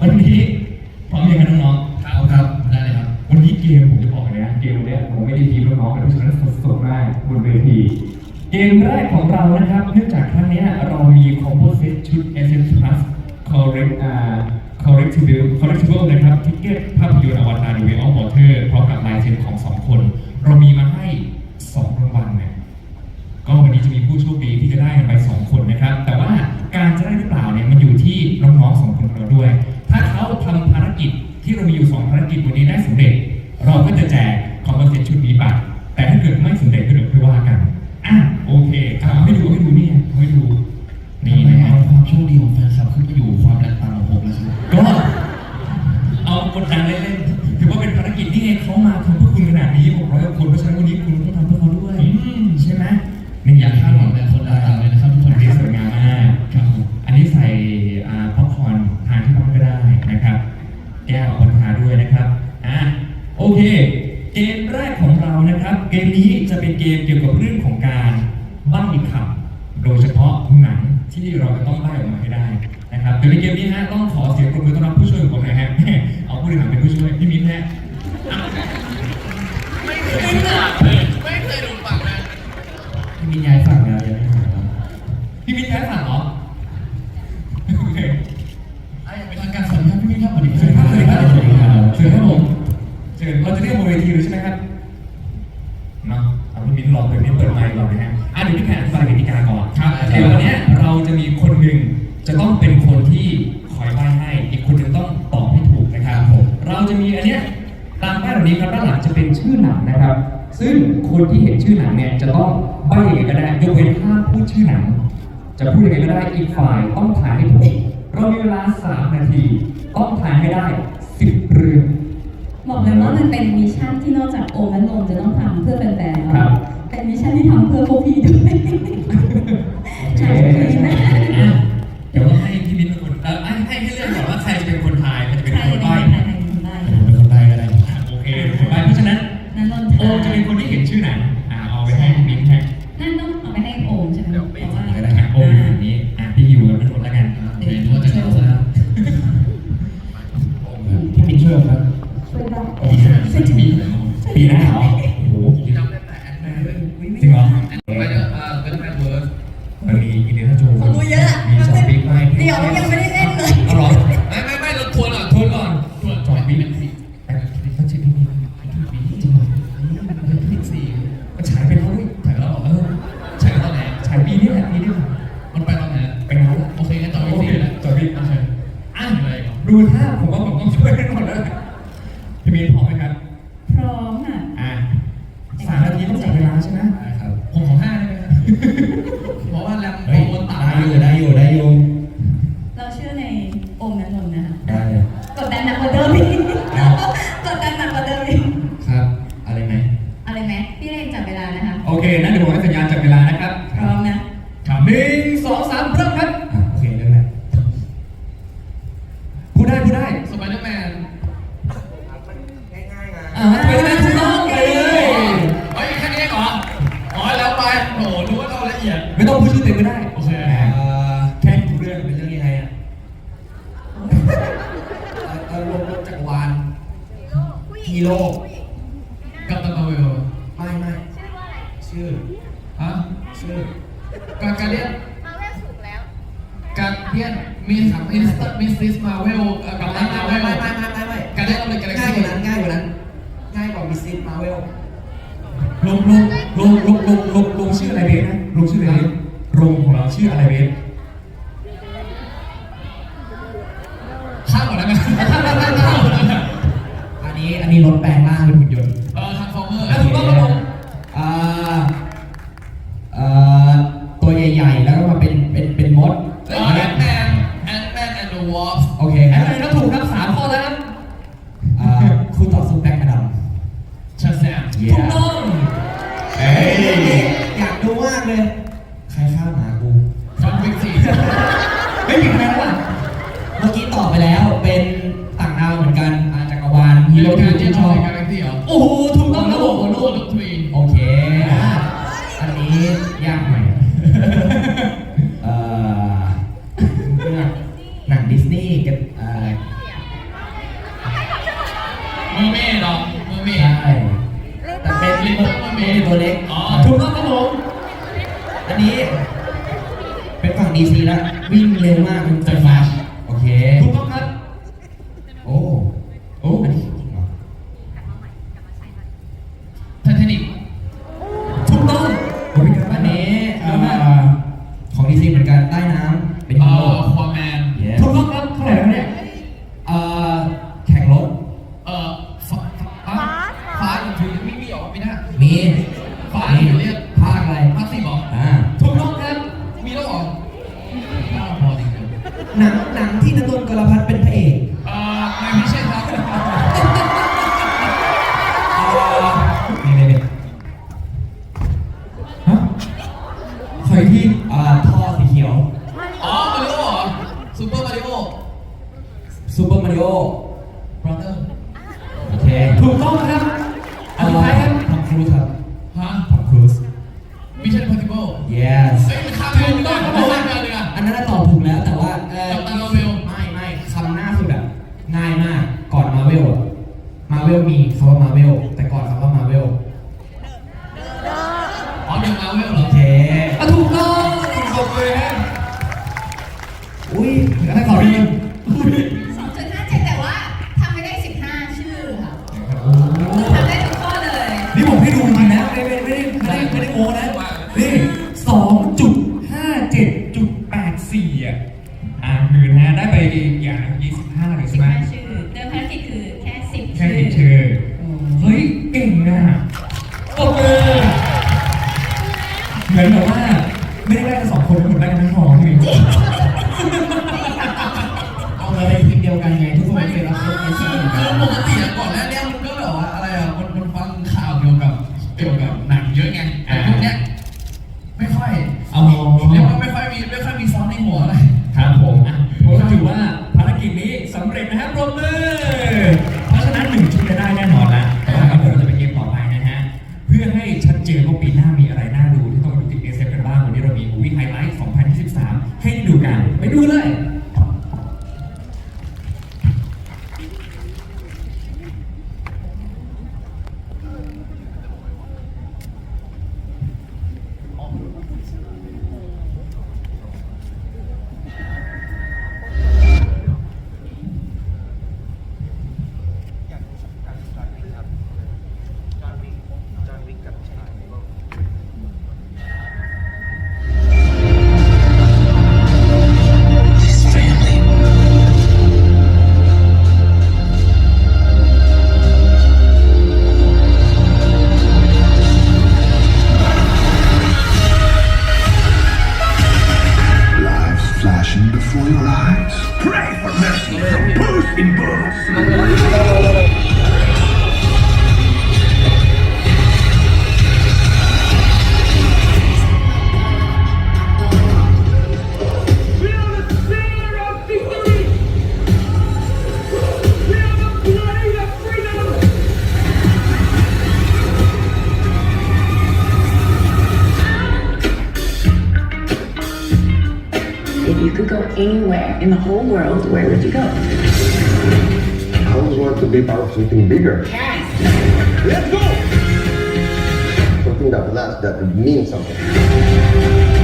วันนี้พร้อมยังครับน้องครับครับได้เลยครับๆวันนี้เกมผมจะบอกเลยนะเกมเนี้ยผมไม่ได้ทีมน้องๆแต่เพราะฉะนั้นสดๆมากบนเวที เกมแรกของเรานะครับเนื่องจากครั้งเนี้ยเรามี composite ชุด Essence Plus correct อ่า correctable correctable นะครับทิกเก็ตภาพยนตร์อวตาร The Way of Water พร้อมกับลายเซ็นของสองคน เรามีมาให้สองรางวัลเนี่ยก็วันนี้จะมีผู้โชคดีที่จะ ก็จะแจกคอมเพลตชุดนี้ไปแต่ถ้าเกิดไม่สำเร็จก็เดี๋ยวค่อยว่ากันอะโอเคเอาให้ดูให้ดูนี่ไงเอาให้ดูนี่นี่นะนะฮะเอาความโชคดีของแฟนคลับขึ้นไปอยู่ความแรงต่างของผมแล้วครับก็เอากดดันเล่นๆถือว่าเป็นภารกิจที่ไงเขามาทำเพื่อคุณขนาดนี้600กว่าคนเพราะฉะนั้น ให้ได้นะครับโดยในเกมนี้ฮะต้องขอเสียงปรบมือต้อนรับผู้ช่วยของผมหน่อยฮะเอาผู้บริหารเป็นผู้ช่วย นี้ครับด้านหลังจะเป็นชื่อหนังนะครับ ซึ่งคนที่เห็นชื่อหนังเนี่ยจะต้องใบ้ยังไงก็ได้ยกเว้นห้ามพูดชื่อหนัง จะพูดยังไงก็ได้อีกฝ่ายต้องถ่ายให้ถูกเรามีเวลา 3 นาที ต้องถ่ายให้ได้ 10 เรื่องบอกเลยว่ามันเป็นมิชชั่นที่นอกจากโอมและนนท์จะต้องทำเพื่อแฟนๆแล้วครับเป็นมิชชั่นที่ทำเพื่อพวกพี่ด้วย พี่มิ้นช่วยครับช่วยได้โอเคช่วยจะมีปีหน้าเหรอโอ้โหจำได้แต่แอนแมนด้วยจริงเหรอไปเดอร์อ่าเป็นแมนเวิร์สมันมีอินเดียนาโจนส์ผมรู้เยอะอะมีจอห์นบิ๊กไมค์เดี๋ยวยังไม่ได้เล่นเลยเอาเหรอไม่ไม่ไม่เราทวนก่อนทวนก่อนทวนจอห์นบิ๊กเป็นสี่แต่ต้องชื่อพี่มิ้นจริงเหรอเป็นที่สี่มันฉายไปแล้วด้วยถ่ายแล้วเหรอเออใช่ตอนไหนฉายปีนี้แหละปีนี้แหละมันไปตอนไหนไปนานแล้วโอเคงั้นจอดโอไม่เคสี่แล้วจอห์นบิ๊กโอเคอะอะไรเหรอดูท่าผมว่า โอเคนั่นเดี๋ยวผมให้สัญญาณจับเวลานะครับพร้อมนะครับหนึ่งสองสามเริ่มครับอะโอเคเริ่มแล้วพูดได้พูดได้สไปเดอร์แมนอ่าไปได้ถูกต้องไปเลยเฮ้ยแค่นี้เหรออ๋อแล้วไปโหนึกว่าเราละเอียดไม่ต้องพูดชื่อเต็มก็ได้โอเคาแค่ทุกเรื่องเป็นเรื่องยังไงอะเออรวมรวมจักรวาลฮีโร่กัปตันมาร์เวล ไม่ไม่ ชื่อฮะชื่อการการเดียนมาเวลถูกแล้วการเดียนมิสมิสมิสซิสมาเวลกัปตันมาเวลไม่ไม่ไม่ไม่ไม่การเดียนออฟเดอะกาแล็กง่ายซี่กว่านั้นง่ายกว่านั้นง่ายกว่ามิสซิสมาเวลลงลงลงลงลงลงลงชื่ออะไรเบสนะลงชื่ออะไรเบสโรงของเราชื่ออะไรเบสข้ามก่อนแล้วกันข้ามข้ามข้ามข้ามอันนี้อันนี้รถแปลงร่างเป็นหุ่นย ใครฆ่าหมากูจอห์นวิสี่ไม่ผิดแม้ว่ะเมื่อกี้ตอบไปแล้วเป็นต่างดาวเหมือนกันมาจักรวาลฮีโร่โร่ที่ชื่นชออบกาแล็กซี่เหรอโอ้โหถูกต้องครับผม โลูกทวีโอเค อันนี้ยากหน่อยเอ่อเรื่อหนังดิสนีย์กับเอ่อเมอร์เมดหรอเมอร์เมดใช่แต่เป็นลิตเติ้ลเมอร์เมดตัวเล็ก อ๋อ ดีซีแล้ววิ่งเร็วมากคุณจันฟ้า่าท่อสีเขียว อ๋อมาริโอเหรอซูเปอร์มาริโอซูเปอร์มาริโอ anywhere in the whole world, where would you go? I always wanted to be part of something bigger. Yes. Let's go! Something that lasts, that means something.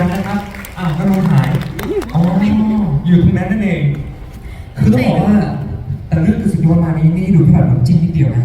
นั้นะครับอ้าวขนมหายอ๋ออยู่ตรงนั้นนั่นเอง คือต้องบอกว่าแต่เรื่องคือสิ่งที่วันมานี้นี่ดูที่แบบน้ำจิ้มนิดเดียวนะ